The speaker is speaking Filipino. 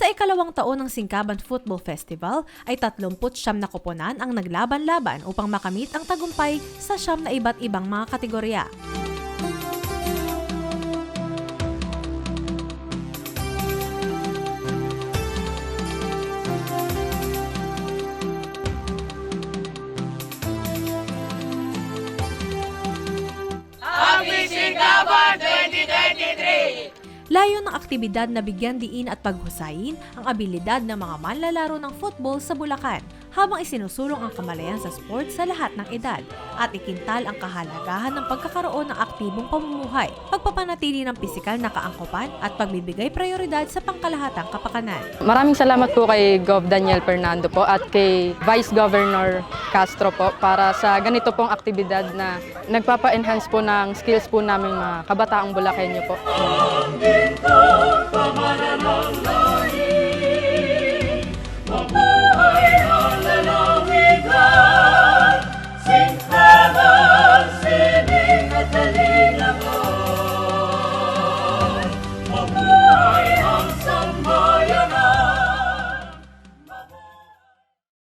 Sa ikalawang taon ng Singkaban Football Festival ay 30 siyam na koponan ang naglaban-laban upang makamit ang tagumpay sa siyam na iba't ibang mga kategorya. Layo ng aktibidad na bigyan diin at paghusayin ang abilidad ng mga manlalaro ng football sa Bulacan habang isinusulong ang kamalayan sa sport sa lahat ng edad at ikintal ang kahalagahan ng pagkakaroon ng aktibong pamumuhay, pagpapanatili ng pisikal na kaangkupan at pagbibigay prioridad sa pangkalahatang kapakanan. Maraming salamat po kay Gov. Daniel Fernando po at kay Vice Governor Castro po para sa ganito pong aktibidad na nagpapa-enhance po ng skills po namin mga kabataang Bulakenyo po.